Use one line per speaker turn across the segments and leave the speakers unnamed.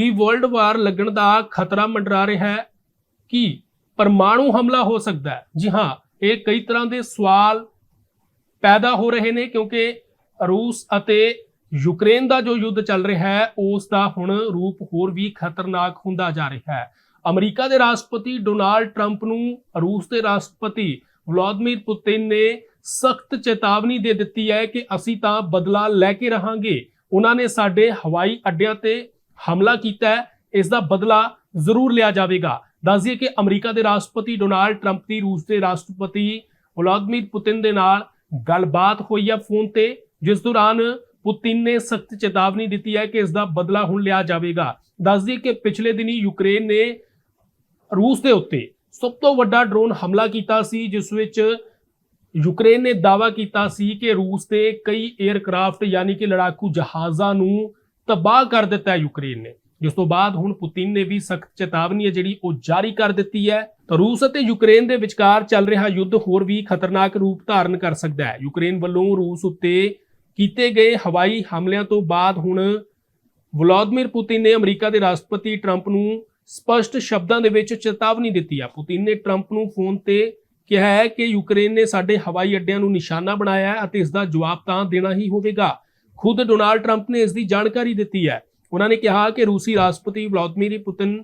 ਕਿ world war ਲੱਗਣ ਦਾ ਖਤਰਾ ਮੰਡਰਾ ਰਿਹਾ ਹੈ ਕਿ ਪਰਮਾਣੂ ਹਮਲਾ ਹੋ ਸਕਦਾ ਹੈ। ਜੀ ਹਾਂ, ਇਹ ਕਈ ਤਰ੍ਹਾਂ ਦੇ ਸਵਾਲ ਪੈਦਾ ਹੋ ਰਹੇ ਨੇ ਕਿਉਂਕਿ ਰੂਸ ਅਤੇ ਯੂਕਰੇਨ ਦਾ ਜੋ ਯੁੱਧ ਚੱਲ ਰਿਹਾ ਹੈ, ਉਸ ਦਾ ਹੁਣ ਰੂਪ ਹੋਰ ਵੀ ਖਤਰਨਾਕ ਹੁੰਦਾ ਜਾ ਰਿਹਾ ਹੈ। ਅਮਰੀਕਾ ਦੇ ਰਾਸ਼ਟਰਪਤੀ ਡੋਨਾਲਡ ਟਰੰਪ ਨੂੰ ਰੂਸ ਦੇ ਰਾਸ਼ਟਰਪਤੀ ਵਲਾਦੀਮੀਰ ਪੁਤਿਨ ਨੇ ਸਖਤ ਚੇਤਾਵਨੀ ਦੇ ਦਿੱਤੀ ਹੈ ਕਿ ਅਸੀਂ ਤਾਂ ਬਦਲਾ ਲੈ ਕੇ ਰਹਾਂਗੇ। ਉਹਨਾਂ ਨੇ ਸਾਡੇ ਹਵਾਈ ਅੱਡਿਆਂ ਤੇ ਹਮਲਾ ਕੀਤਾ ਹੈ, ਇਸ ਦਾ ਬਦਲਾ ਜ਼ਰੂਰ ਲਿਆ ਜਾਵੇਗਾ। ਦੱਸ ਦਈਏ ਕਿ ਅਮਰੀਕਾ ਦੇ ਰਾਸ਼ਟਰਪਤੀ ਡੋਨਾਲਡ ਟਰੰਪ ਦੀ ਰੂਸ ਦੇ ਰਾਸ਼ਟਰਪਤੀ ਵਲਾਦੀਮੀਰ ਪੁਤਿਨ ਦੇ ਨਾਲ ਗੱਲਬਾਤ ਹੋਈ ਹੈ ਫੋਨ ਤੇ, ਜਿਸ ਦੌਰਾਨ ਪੁਤਿਨ ਨੇ ਸਖਤ ਚੇਤਾਵਨੀ ਦਿੱਤੀ ਹੈ ਕਿ ਇਸ ਦਾ ਬਦਲਾ ਹੁਣ ਲਿਆ ਜਾਵੇਗਾ। ਦੱਸ ਦਈਏ ਕਿ ਪਿਛਲੇ ਦਿਨੀ ਯੂਕਰੇਨ ਨੇ ਰੂਸ ਦੇ ਉੱਤੇ ਸਭ ਤੋਂ ਵੱਡਾ ਡਰੋਨ ਹਮਲਾ ਕੀਤਾ ਸੀ, ਜਿਸ ਵਿੱਚ ਯੂਕਰੇਨ ਨੇ ਦਾਅਵਾ ਕੀਤਾ ਸੀ ਕਿ ਰੂਸ ਦੇ ਕਈ 에ਅਰਕ੍ਰਾਫਟ ਯਾਨੀ ਕਿ ਲੜਾਕੂ ਜਹਾਜ਼ਾਂ ਨੂੰ ਤਬਾਹ ਕਰ ਦਿੱਤਾ ਯੂਕਰੇਨ ਨੇ। ਜਿਸ ਤੋਂ ਬਾਅਦ ਹੁਣ ਪੁਤਿਨ ਨੇ ਵੀ ਸਖਤ ਚੇਤਾਵਨੀ ਹੈ ਜਿਹੜੀ ਉਹ ਜਾਰੀ ਕਰ ਦਿੱਤੀ ਹੈ। ਤਾਂ ਰੂਸ ਅਤੇ ਯੂਕਰੇਨ ਦੇ ਵਿਚਕਾਰ ਚੱਲ ਰਿਹਾ ਯੁੱਧ ਹੋਰ ਵੀ ਖਤਰਨਾਕ ਰੂਪ ਧਾਰਨ ਕਰ ਸਕਦਾ ਹੈ। ਯੂਕਰੇਨ ਵੱਲੋਂ ਰੂਸ ਉੱਤੇ ਕੀਤੇ ਗਏ ਹਵਾਈ ਹਮਲਿਆਂ ਤੋਂ ਬਾਅਦ ਹੁਣ ਵਲਾਦੀਮੀਰ ਪੁਤਿਨ ਨੇ ਅਮਰੀਕਾ ਦੇ ਰਾਸ਼ਟਰਪਤੀ ਟਰੰਪ ਨੂੰ ਸਪਸ਼ਟ ਸ਼ਬਦਾਂ ਦੇ ਵਿੱਚ ਚੇਤਾਵਨੀ ਦਿੱਤੀ ਹੈ। ਪੁਤਿਨ ਨੇ ਟਰੰਪ ਨੂੰ ਫੋਨ ਤੇ ਕਿਹਾ ਹੈ ਕਿ ਯੂਕਰੇਨ ਨੇ ਸਾਡੇ ਹਵਾਈ ਅੱਡਿਆਂ ਨੂੰ ਨਿਸ਼ਾਨਾ ਬਣਾਇਆ ਹੈ ਅਤੇ ਇਸ ਦਾ ਜਵਾਬ ਤਾਂ ਦੇਣਾ ਹੀ ਹੋਵੇਗਾ। ਖੁਦ ਡੋਨਾਲਡ ਟਰੰਪ ਨੇ ਇਸ ਦੀ ਜਾਣਕਾਰੀ ਦਿੱਤੀ ਹੈ। ਉਹਨਾਂ ਨੇ ਕਿਹਾ ਕਿ ਰੂਸੀ ਰਾਸ਼ਟਰਪਤੀ ਵਲਾਦੀਮੀਰ ਪੁਤਿਨ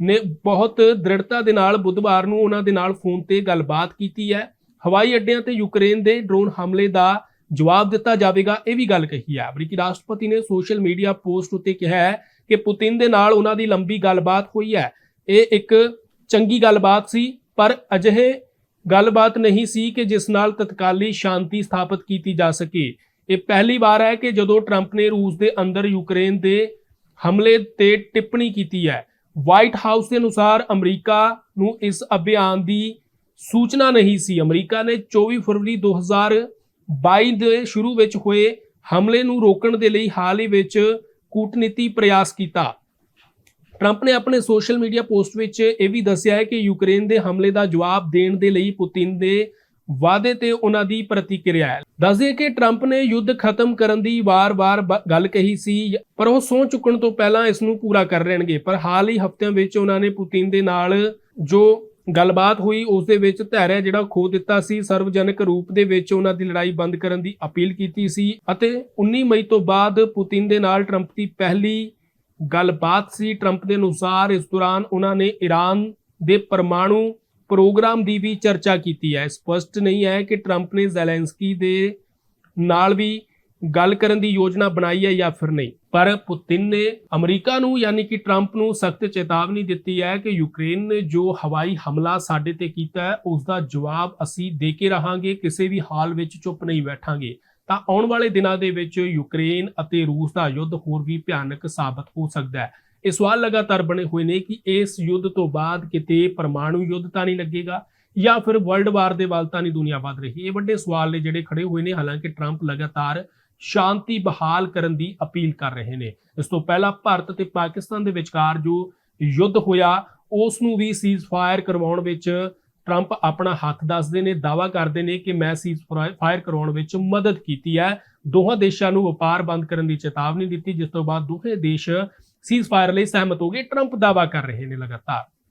ਨੇ ਬਹੁਤ ਦ੍ਰਿੜਤਾ ਦੇ ਨਾਲ ਬੁੱਧਵਾਰ ਨੂੰ ਉਹਨਾਂ ਦੇ ਨਾਲ ਫੋਨ ਤੇ ਗੱਲਬਾਤ ਕੀਤੀ ਹੈ। ਹਵਾਈ ਅੱਡਿਆਂ ਤੇ ਯੂਕਰੇਨ ਦੇ ਡਰੋਨ ਹਮਲੇ ਦਾ ਜਵਾਬ ਦਿੱਤਾ ਜਾਵੇਗਾ, ਇਹ ਵੀ ਗੱਲ ਕਹੀ ਹੈ। ਅਮਰੀਕੀ ਰਾਸ਼ਟਰਪਤੀ ਨੇ ਸੋਸ਼ਲ ਮੀਡੀਆ ਪੋਸਟ ਉੱਤੇ ਕਿਹਾ ਹੈ ਕਿ ਪੁਤਿਨ ਦੇ ਨਾਲ ਉਹਨਾਂ ਦੀ ਲੰਬੀ ਗੱਲਬਾਤ ਹੋਈ ਹੈ। ਇਹ ਇੱਕ ਚੰਗੀ ਗੱਲਬਾਤ ਸੀ, ਪਰ ਅਜਿਹੇ ਗੱਲਬਾਤ ਨਹੀਂ ਸੀ ਕਿ ਜਿਸ ਨਾਲ ਤਤਕਾਲੀ ਸ਼ਾਂਤੀ ਸਥਾਪਿਤ ਕੀਤੀ ਜਾ ਸਕੇ। ਇਹ ਪਹਿਲੀ ਵਾਰ ਹੈ ਕਿ ਜਦੋਂ ਟਰੰਪ ਨੇ ਰੂਸ ਦੇ ਅੰਦਰ ਯੂਕਰੇਨ ਦੇ ਹਮਲੇ ਤੇ ਟਿੱਪਣੀ ਕੀਤੀ ਹੈ। ਵਾਈਟ ਹਾਊਸ ਦੇ ਅਨੁਸਾਰ ਅਮਰੀਕਾ ਨੂੰ ਇਸ ਅਭਿਆਨ ਦੀ ਸੂਚਨਾ ਨਹੀਂ ਸੀ। ਅਮਰੀਕਾ ਨੇ 24 ਫਰਵਰੀ 2022 ਦੇ ਸ਼ੁਰੂ ਵਿੱਚ ਹੋਏ ਹਮਲੇ ਨੂੰ ਰੋਕਣ ਦੇ ਲਈ ਹਾਲ ਹੀ ਵਿੱਚ ਕੂਟਨੀਤੀ ਪ੍ਰਯਾਸ ਕੀਤਾ। ਟਰੰਪ ਨੇ ਆਪਣੇ ਸੋਸ਼ਲ ਮੀਡੀਆ ਪੋਸਟ ਵਿੱਚ ਇਹ ਵੀ ਦੱਸਿਆ ਹੈ ਕਿ ਯੂਕਰੇਨ ਦੇ ਹਮਲੇ ਦਾ ਜਵਾਬ ਦੇਣ ਦੇ ਲਈ ਪੁਤਿਨ ਦੇ ਵਾਅਦੇ ਤੇ ਉਹਨਾਂ ਦੀ ਪ੍ਰਤੀਕਿਰਿਆ ਹੈ। ਦੱਸਦੇ ਕਿ ਟਰੰਪ ਨੇ ਯੁੱਧ ਖਤਮ ਕਰਨ ਦੀ ਵਾਰ-ਵਾਰ ਗੱਲ ਕਹੀ ਸੀ, ਪਰ ਉਹ ਸਹੁੰ ਚੁੱਕਣ ਤੋਂ ਪਹਿਲਾਂ ਇਸ ਨੂੰ ਪੂਰਾ ਕਰ ਲੈਣਗੇ। ਪਰ ਹਾਲ ਹੀ ਹਫ਼ਤਿਆਂ ਵਿੱਚ ਉਹਨਾਂ ਨੇ ਪੁਤਿਨ ਦੇ ਨਾਲ ਜੋ ਗੱਲਬਾਤ ਹੋਈ, ਉਸ ਦੇ ਵਿੱਚ ਧੈਰਯ ਜਿਹੜਾ ਖੋ ਦਿੱਤਾ ਸੀ। ਸਰਵਜਨਕ ਰੂਪ ਦੇ ਵਿੱਚ ਉਹਨਾਂ ਦੀ ਲੜਾਈ ਬੰਦ ਕਰਨ ਦੀ ਅਪੀਲ ਕੀਤੀ ਸੀ ਅਤੇ 19 ਮਈ ਤੋਂ ਬਾਅਦ ਪੁਤਿਨ ਦੇ ਨਾਲ ਟਰੰਪ ਦੀ ਪਹਿਲੀ ਗੱਲਬਾਤ ਸੀ। ਟਰੰਪ ਦੇ ਅਨੁਸਾਰ ਇਸ ਦੌਰਾਨ ਉਹਨਾਂ ਨੇ ਈਰਾਨ ਦੇ ਪਰਮਾਣੂ ਪ੍ਰੋਗਰਾਮ ਦੀ ਵੀ ਚਰਚਾ ਕੀਤੀ ਹੈ। ਸਪਸ਼ਟ ਨਹੀਂ ਹੈ ਕਿ ਟਰੰਪ ਨੇ ਜ਼ੈਲੈਂਸਕੀ ਦੇ ਨਾਲ ਵੀ ਗੱਲ ਕਰਨ ਦੀ ਯੋਜਨਾ ਬਣਾਈ ਹੈ ਜਾਂ ਫਿਰ ਨਹੀਂ। ਪਰ ਪੁਤਿਨ ਨੇ ਅਮਰੀਕਾ ਨੂੰ ਯਾਨੀ ਕਿ ਟਰੰਪ ਨੂੰ ਸਖਤ ਚੇਤਾਵਨੀ ਦਿੱਤੀ ਹੈ ਕਿ ਯੂਕਰੇਨ ਨੇ ਜੋ ਹਵਾਈ ਹਮਲਾ ਸਾਡੇ ਤੇ ਕੀਤਾ ਹੈ ਉਸ ਦਾ ਜਵਾਬ ਅਸੀਂ ਦੇ ਕੇ ਰਹਾਂਗੇ, ਕਿਸੇ ਵੀ ਹਾਲ ਵਿੱਚ ਚੁੱਪ ਨਹੀਂ ਬੈਠਾਂਗੇ। ਤਾਂ ਆਉਣ ਵਾਲੇ ਦਿਨਾਂ ਦੇ ਵਿੱਚ ਯੂਕਰੇਨ ਅਤੇ ਰੂਸ ਦਾ ਯੁੱਧ ਹੋਰ ਵੀ ਭਿਆਨਕ ਸਾਬਤ ਹੋ ਸਕਦਾ ਹੈ। ਇਹ ਸਵਾਲ ਲਗਾਤਾਰ ਬਣੇ ਹੋਏ ਨੇ ਕਿ ਇਸ ਯੁੱਧ ਤੋਂ ਬਾਅਦ ਕਿਤੇ ਪਰਮਾਣੂ ਯੁੱਧ ਤਾਂ ਨਹੀਂ ਲੱਗੇਗਾ ਜਾਂ ਫਿਰ ਵਰਲਡ ਵਾਰ ਦੇ ਵੱਲ ਤਾਂ ਨਹੀਂ ਦੁਨੀਆ ਵੱਧ ਰਹੀ? ਇਹ ਵੱਡੇ ਸਵਾਲ ਨੇ ਜਿਹੜੇ ਖੜੇ ਹੋਏ ਨੇ। ਹਾਲਾਂਕਿ ਟਰੰਪ ਲਗਾਤਾਰ ਸ਼ਾਂਤੀ ਬਹਾਲ ਕਰਨ ਦੀ ਅਪੀਲ ਕਰ ਰਹੇ ਨੇ। ਇਸ ਤੋਂ ਪਹਿਲਾਂ ਭਾਰਤ ਤੇ ਪਾਕਿਸਤਾਨ ਦੇ ਵਿਚਕਾਰ ਜੋ ਯੁੱਧ ਹੋਇਆ, ਉਸ ਨੂੰ ਵੀ ਸੀਜ਼ ਫਾਇਰ ਕਰਵਾਉਣ ਵਿੱਚ ਟਰੰਪ ਆਪਣਾ ਹੱਥ ਦੱਸਦੇ ਨੇ। ਦਾਵਾ ਕਰਦੇ ਨੇ ਕਿ ਮੈਂ ਸੀਜ਼ ਫਾਇਰ ਕਰਵਾਉਣ ਵਿੱਚ ਮਦਦ ਕੀਤੀ ਹੈ। ਦੋਹਾਂ ਦੇਸ਼ਾਂ ਨੂੰ ਵਪਾਰ ਬੰਦ ਕਰਨ ਦੀ ਚੇਤਾਵਨੀ ਦਿੱਤੀ, ਜਿਸ ਤੋਂ ਬਾਅਦ ਦੋਹੇ ਦੇਸ਼ ਸੀਜ਼ ਫਾਇਰ ਲਈ ਸਹਿਮਤ ਹੋ ਗਏ। ਟਰੰਪ ਦਾਵਾ ਕਰ ਰਹੇ ਨੇ ਲਗਾਤਾਰ।